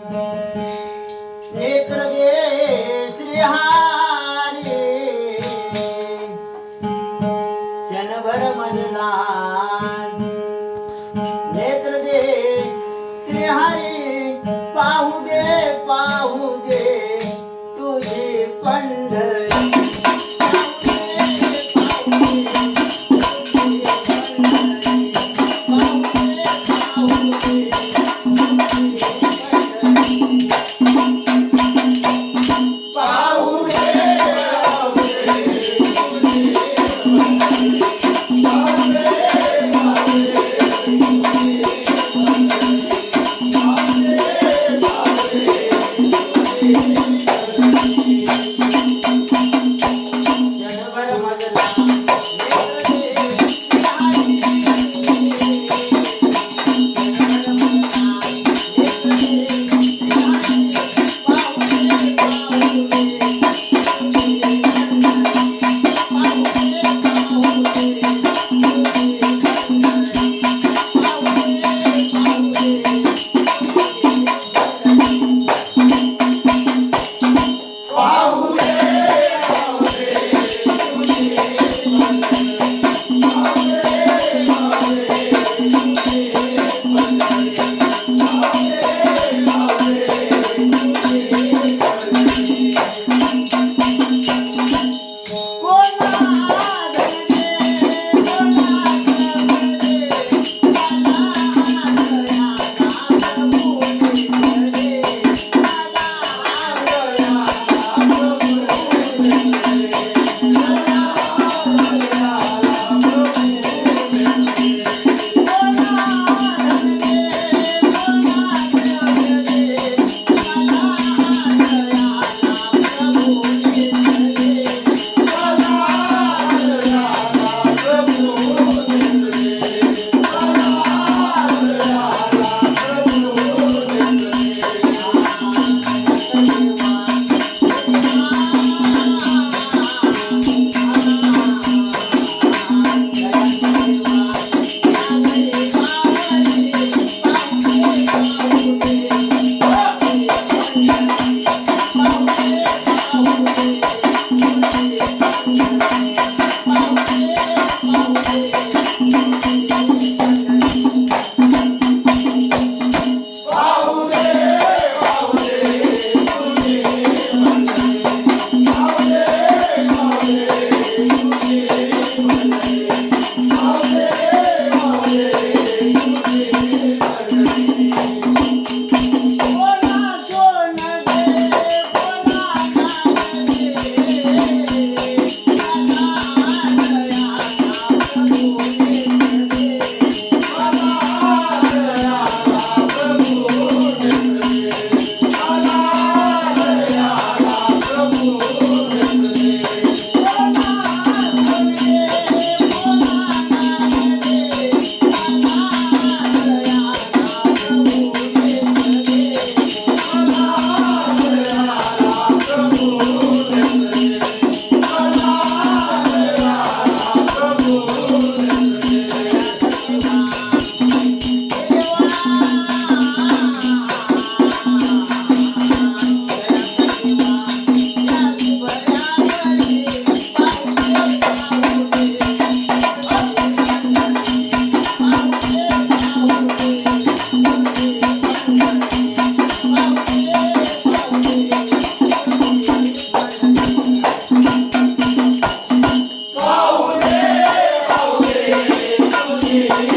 नेत्र दे श्रीहारी जनभर मजला नेत्र दे श्रीहरी पाहुगे पाहुगे तुझे पंढरी see.